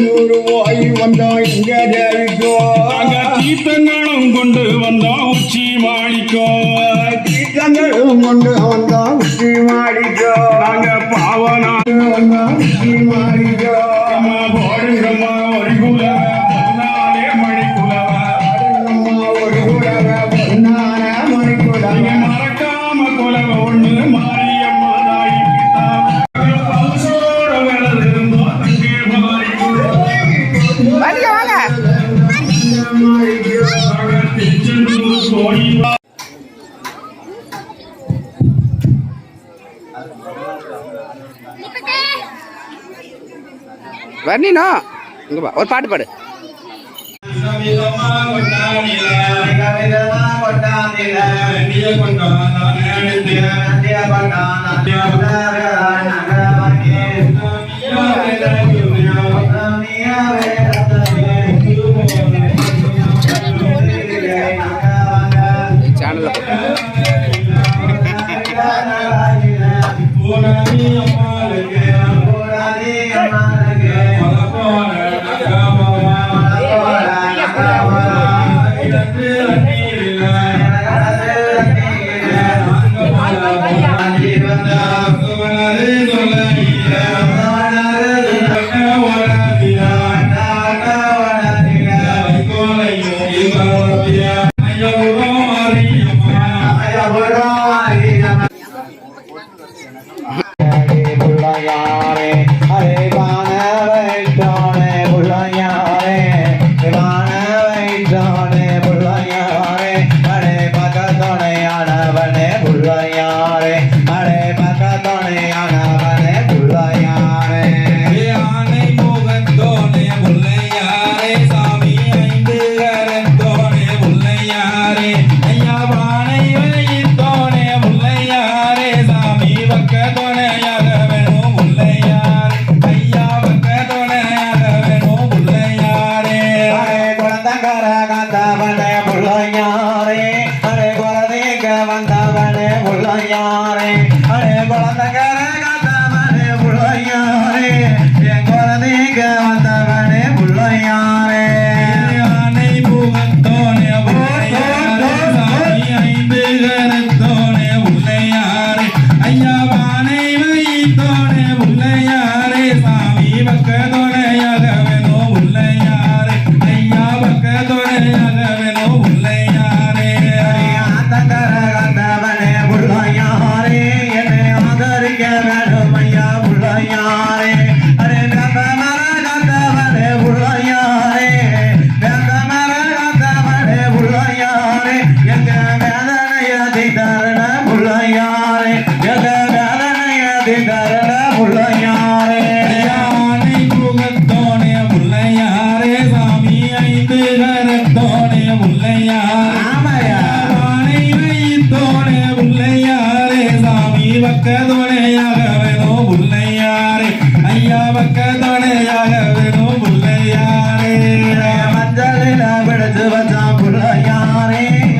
நூறுவாய் வந்தோம் எங்க தீர்த்தங்களும் கொண்டு வந்தோம் உச்சி மாளிக்கோ தீர்த்தங்களும் கொண்டு வந்தோம். வாங்க வாங்க. வர்ணினா இங்க பா ஒரு பாட்டு பாடு. கொண்டாடில பருவதா புறையாரே.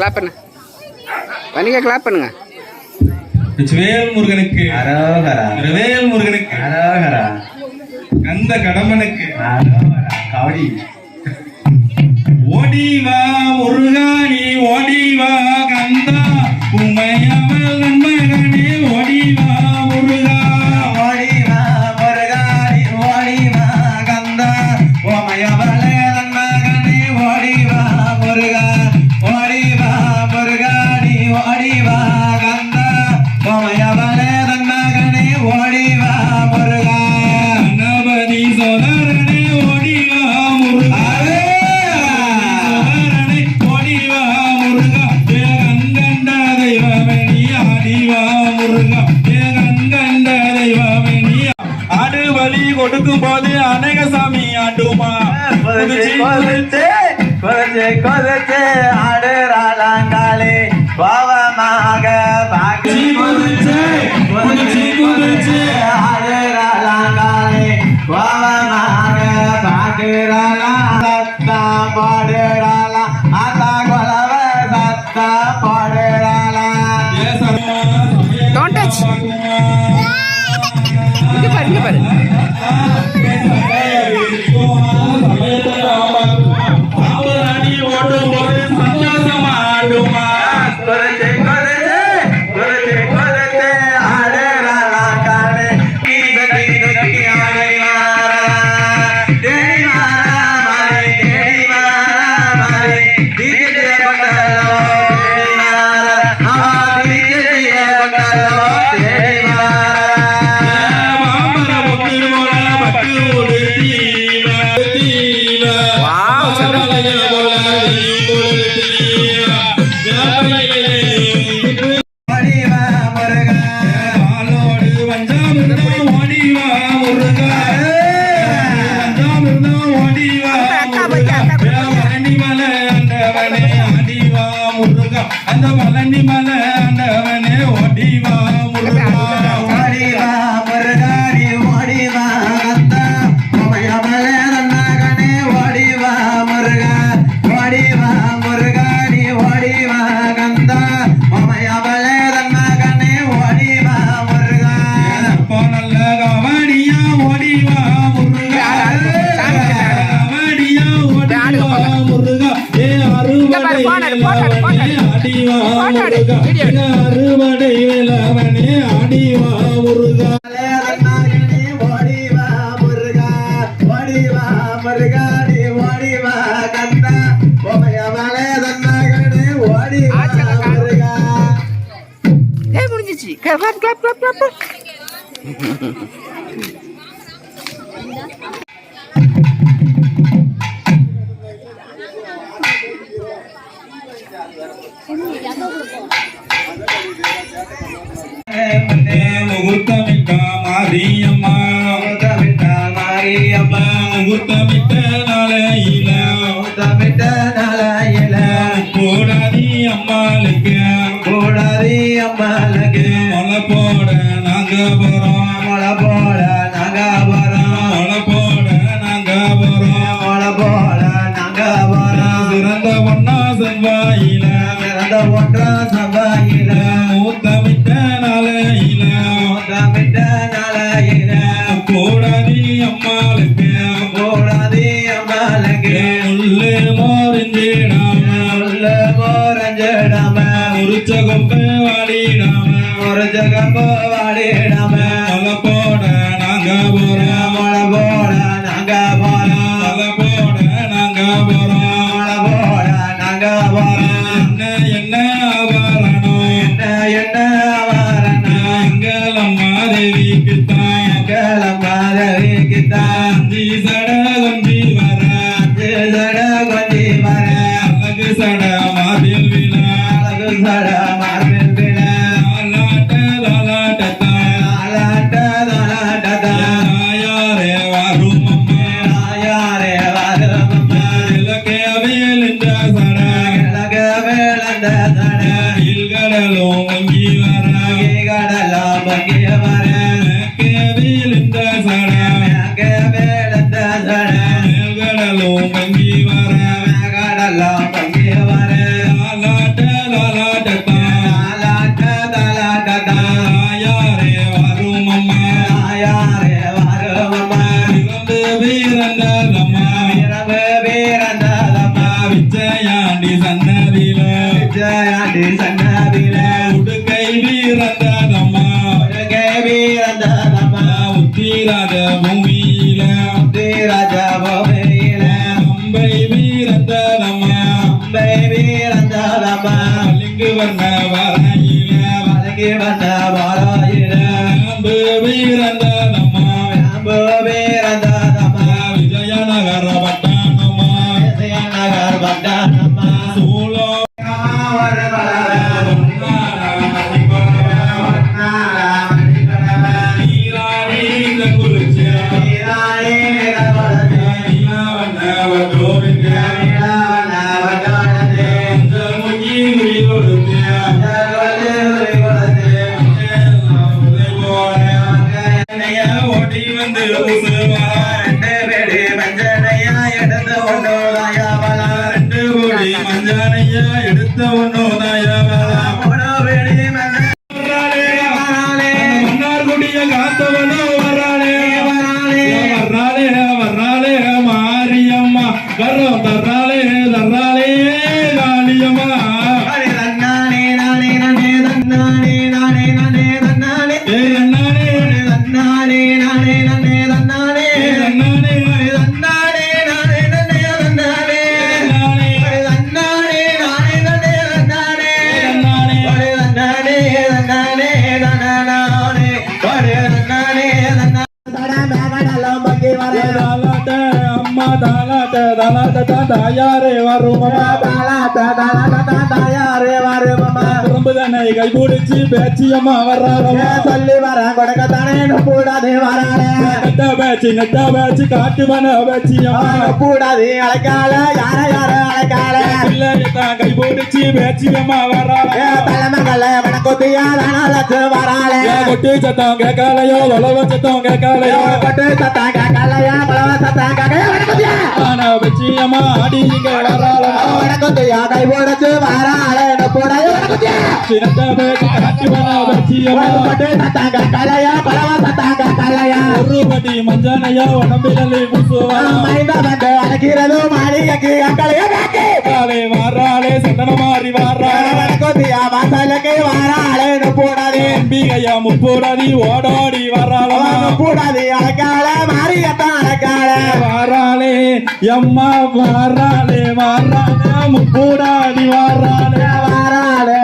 கிளாப் பண்ணு. வணிகா கிளாப் பண்ணுங்க. வேல் முருகனுக்கு வேல் கந்த கடம்பனுக்கு ஓடி வா ஒரு ठीक है முருகா. அந்த பழனி மலை ஆண்டவனே ஒடிவா முருகா. அறுவடை வேலவனே அடிவா முருகா Clap, clap, clap, clap. முகூர்த்தமிக்கா Mariamma. wonders of கடலும் கடலாம் மங்கிய வர தீராத பூமியில. ராஜா பூமியில அம்பை வீரந்த நம்ம அம்பை வீரந்தாரம்மா லிங்கு வர்ண Dada dada dada dada ya re wa dada dada dada dada ya re wa குறும்புதனை கைபிடிச்சு பேச்சியம்மா வர்றாளம்மா சொல்லி வர கொடுக்கத்தானே? கூடாது வராளே நெட்ட பேச்சு நெட்ட பேச்சு காட்டுவன பேச்சியம்மா கூடாது அழைக்கால யார யார அழைக்கால பிள்ளையத்தான் கைபிடிச்சு பேச்சியம்மா வர்றாள தலைமகள வனக்குத்தியா தானாலத்து வராளே. கொட்டி சத்தம் கேட்கலையோ? வளவ சத்தம் கேட்கலையோ? ஆனா இங்க வராளே வனக்குத்தியா சின்னத்த பேச்சு உடம்பிலே பூசுவா மாளிகைக்கு அக்களைய வாராளே சந்தன மாறி வாராளே வாசலுக்கு வராளே போடாது அம்பிகையா முப்போடாதி ஓடோடி வர்றாளம்மா கூடாது அழைக்கால மாரியத்தான் வாராளே எம்மா வாராளே வாராளே முப்போடாதி வாராளே வாராளே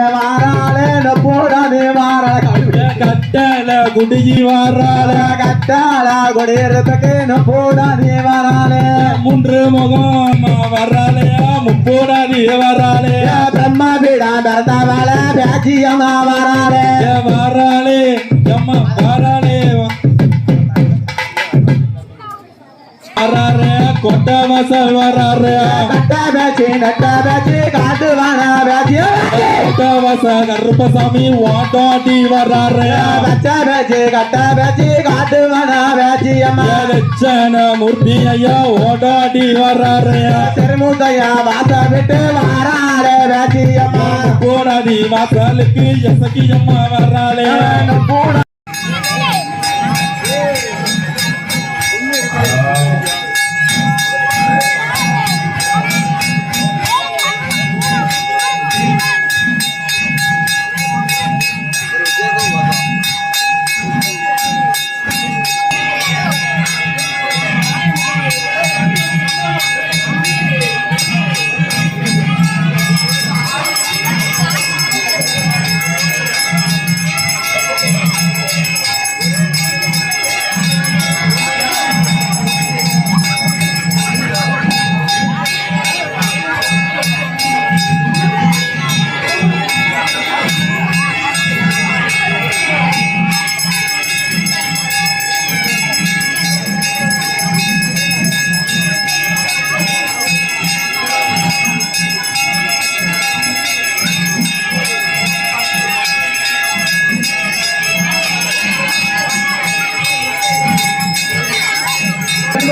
போடாது வாராளே கட்டல குடியி வாராளே கட்டாள குடியிருப்புக்கு போடாது வாராளே மூன்று முகம் வர்றாளே முப்போடாதி வர்றாளே பிரம்மா பீடா பிறந்தவள பேச்சியம்மா வராளே வாராளே எம்மா வாராளே வராரே கொண்ட வாசல் வராரே கட்ட பேச்சு நட்ட பேச்சு காட்டு வாழ பேச்சு. கொண்ட வாசல் கருப்பசாமி ஓட்டாடி வராரே கட்ட பேச்சு கட்ட பேச்சு காட்டு வாழ பேச்சியம்மா லட்சண மூர்த்தி ஐயா ஓடாடி வர்றாரு திருமுத்தையா வாச விட்டு வாராளே பேச்சியம்மா போடாதி வாசலுக்கு எசக்கி அம்மா வர்றாளே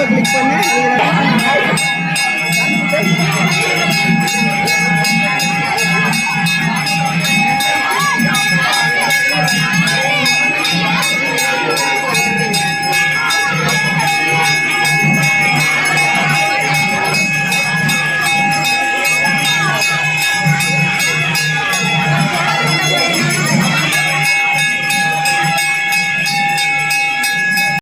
கிளிக் பண்ண.